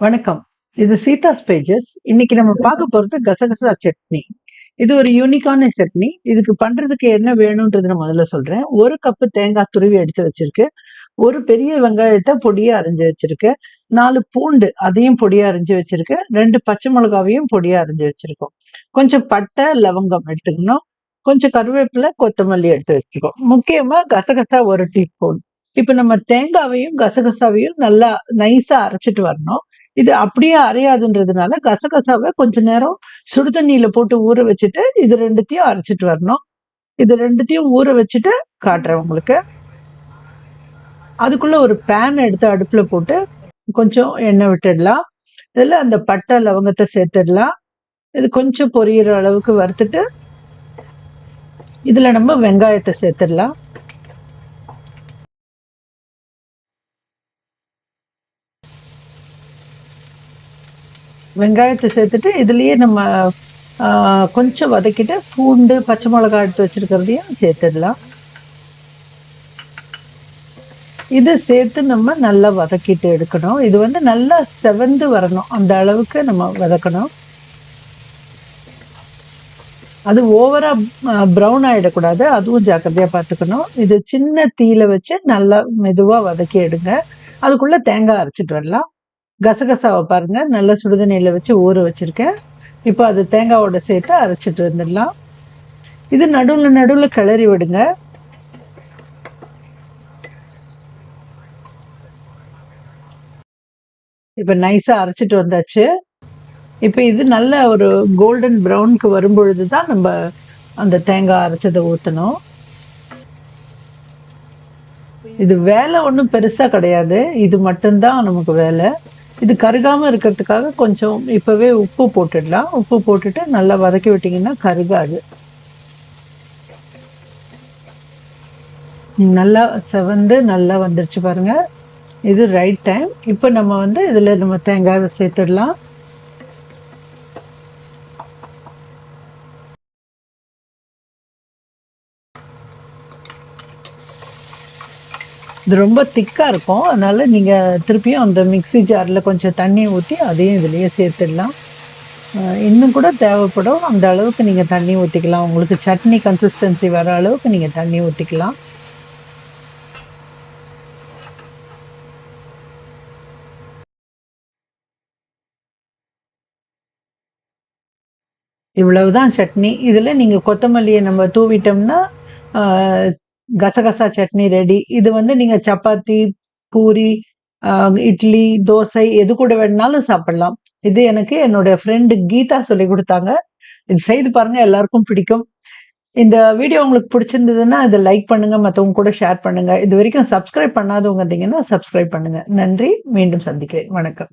வணக்கம். இது சீதாஸ் பேஜஸ் இன்னைக்கு நம்ம பார்க்க போறது கசகசா சட்னி. இது ஒரு யூனிக்கான சட்னி. இதுக்கு பண்றதுக்கு என்ன வேணும்ன்றது நான் முதல்ல சொல்றேன். ஒரு கப்பு தேங்காய் துருவி எடுத்து வச்சிருக்கு. ஒரு பெரிய வெங்காயத்தை பொடியா அரிஞ்சு வச்சிருக்கு. நாலு பூண்டு அதையும் பொடியா அரிஞ்சு வச்சிருக்கு. ரெண்டு பச்சை மிளகாவையும் பொடியா அரிஞ்சு வச்சிருக்கோம். கொஞ்சம் பட்டை லவங்கம் எடுத்துக்கணும். கொஞ்சம் கருவேப்பிலை கொத்தமல்லி எடுத்து வச்சிருக்கோம். முக்கியமா கசகசா ஒரு டீஸ்பூன். இப்ப நம்ம தேங்காவையும் கசகசாவையும் நல்லா நைஸா அரைச்சிட்டு வரணும். இது அப்படியே அரையாதுன்றதுனால கசகசாவை கொஞ்ச நேரம் சுடு தண்ணியில போட்டு ஊற வச்சுட்டு இது ரெண்டுத்தையும் அரைச்சிட்டு வரணும். இது ரெண்டுத்தையும் ஊற வச்சுட்டு காட்டுறேன் உங்களுக்கு. அதுக்குள்ள ஒரு பேன் எடுத்து அடுப்புல போட்டு கொஞ்சம் எண்ணெய் விட்டுடலாம். இதில் அந்த பட்டை லவங்கத்தை சேர்த்துடலாம். இது கொஞ்சம் பொரியிற அளவுக்கு வறுத்துட்டு இதில் நம்ம வெங்காயத்தை சேர்த்துடலாம். வெங்காயத்தை சேர்த்துட்டு இதுலயே நம்ம கொஞ்சம் வதக்கிட்டு பூண்டு பச்சை மிளகாய் எடுத்து வச்சிருக்கிறதையும் சேர்த்துடலாம். இது சேர்த்து நம்ம நல்லா வதக்கிட்டு எடுக்கணும். இது வந்து நல்லா செவந்து வரணும். அந்த அளவுக்கு நம்ம வதக்கணும். அது ஓவரா ப்ரௌன் ஆகிடக்கூடாது அதுவும் ஜாக்கிரதையா பார்த்துக்கணும். இது சின்ன தீயில வச்சு நல்லா மெதுவா வதக்கி எடுங்க. அதுக்குள்ள தேங்காய் அரைச்சிட்டு வரலாம். கசகசாவை பாருங்க. நல்ல சுடுதண்ணியில் வச்சு ஊற வச்சிருக்கேன். இப்போ அது தேங்காவோட சேர்த்து அரைச்சிட்டு வந்துடலாம். இது நடுவில் நடுவில் கிளறி விடுங்க. இப்போ நைஸாக அரைச்சிட்டு வந்தாச்சு. இப்போ இது நல்ல ஒரு கோல்டன் ப்ரௌனுக்கு வரும்பொழுது தான் நம்ம அந்த தேங்காய் அரைச்சதை ஊற்றணும் இது வேலை ஒன்றும் பெருசாக கிடையாது. இது மட்டும்தான் நமக்கு வேலை. இது கருகாமல் இருக்கிறதுக்காக கொஞ்சம் இப்போவே உப்பு போட்டுடலாம். உப்பு போட்டுட்டு நல்லா வதக்கி விட்டிங்கன்னா கருகாது. நல்லா செவந்து நல்லா வந்துருச்சு பாருங்கள் இது ரைட் டைம் இப்போ நம்ம வந்து இதில் நம்ம தேங்காய் சேர்த்துடலாம். இது ரொம்ப திக்காக இருக்கும். அதனால் நீங்கள் திருப்பியும் அந்த மிக்சி ஜாரில் கொஞ்சம் தண்ணி ஊற்றி அதையும் இதுலேயே சேர்த்துடலாம். இன்னும் கூட தேவைப்படும். அந்த அளவுக்கு நீங்கள் தண்ணி ஊற்றிக்கலாம் உங்களுக்கு சட்னி கன்சிஸ்டன்சி வர அளவுக்கு நீங்கள் தண்ணி ஊற்றிக்கலாம் இவ்வளவுதான் சட்னி. இதில் நீங்கள் கொத்தமல்லியை நம்ம தூவிட்டோம்னா கசகசா சட்னி ரெடி. இது வந்து நீங்க சப்பாத்தி பூரி இட்லி தோசை எது கூட வேணாலும் சாப்பிடலாம். இது எனக்கு என்னோட ஃப்ரெண்டு கீதா சொல்லி கொடுத்தாங்க. இது செய்து பாருங்க எல்லாருக்கும் பிடிக்கும். இந்த வீடியோ உங்களுக்கு பிடிச்சிருந்ததுன்னா இதை லைக் பண்ணுங்க மற்றவங்க கூட ஷேர் பண்ணுங்க. இது வரைக்கும் சப்ஸ்கிரைப் பண்ணாதவங்க இருந்தீங்கன்னா சப்ஸ்கிரைப் பண்ணுங்க. நன்றி. மீண்டும் சந்திக்கிறேன். வணக்கம்.